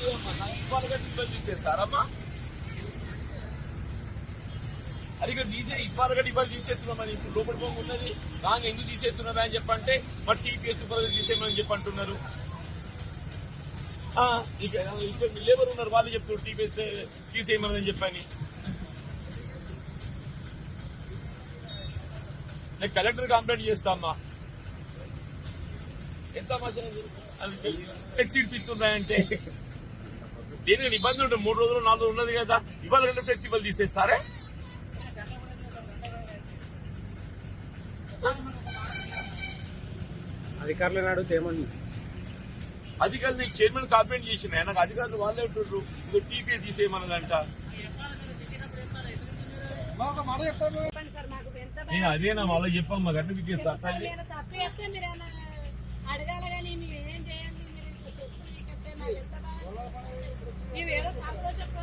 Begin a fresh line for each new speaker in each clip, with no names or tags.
లేదమ్మా నాకు ఇవాళ ఇబ్బంది అది ఇక్కడ తీసే ఇవాళ గట్టి ఇబ్బంది తీసేస్తున్నామని ఇప్పుడు లోపల పోకున్నది నాకు ఎందుకు తీసేస్తున్నారా అని చెప్పంటే మరి టీపీఎస్ సూపర్వైజర్ తీసేయమని చెప్పంటున్నారు ఆ, ఇక్కడ లేబర్ ఉన్నారు వాళ్ళు చెప్తారు టీపీఎస్ తీసేయమని చెప్పని నేను కలెక్టర్ కంప్లైంట్ చేస్తామ్మా ఎంత ఫ్లెక్సీ ఇప్పిస్తున్నాయంటే దీనికి నిబంధన ఉంటుంది మూడు రోజులు నాలుగు రోజులు ఉన్నది కదా. ఇవాళ రెండు ఫ్లెక్సిబుల్ తీసేస్తారే?
అధికారులను అడిగితే ఏమని?
అధికారులు నీకు చైర్మన్ కంప్లైంట్ చేసిన నాకు అధికారులు వాళ్ళే ఉంటుండ్రు ఇదో టీపీ తీసేయమన్నదంట. నేను అదేనా మళ్ళీ చెప్పమ్మా గట్ల పిక్కేస్తా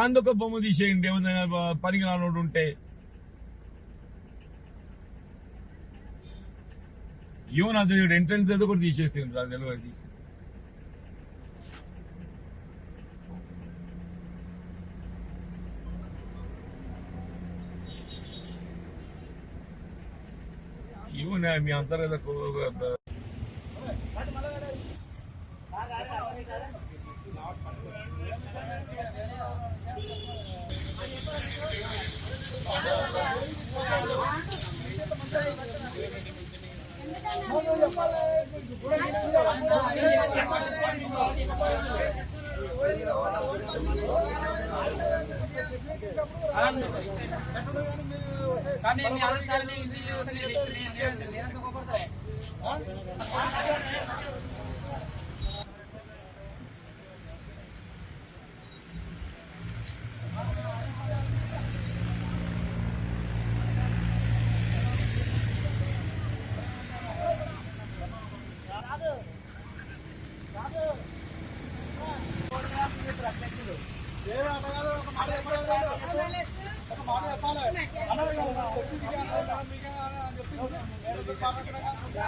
అందుకు బొమ్మ తీసేయండి ఏమైనా పనికి రానోడు ఉంటే. ఈవెన్ అది ఎంట్రన్స్ ఏదో కూడా తీసేసిండ్రు అది. తెలియదు ఈవెన్ మీ అంతర్గత
కానీ మీ అందరికీ ఇంటి నేను ఎందుకు కోపడతాయి చెప్పాలి.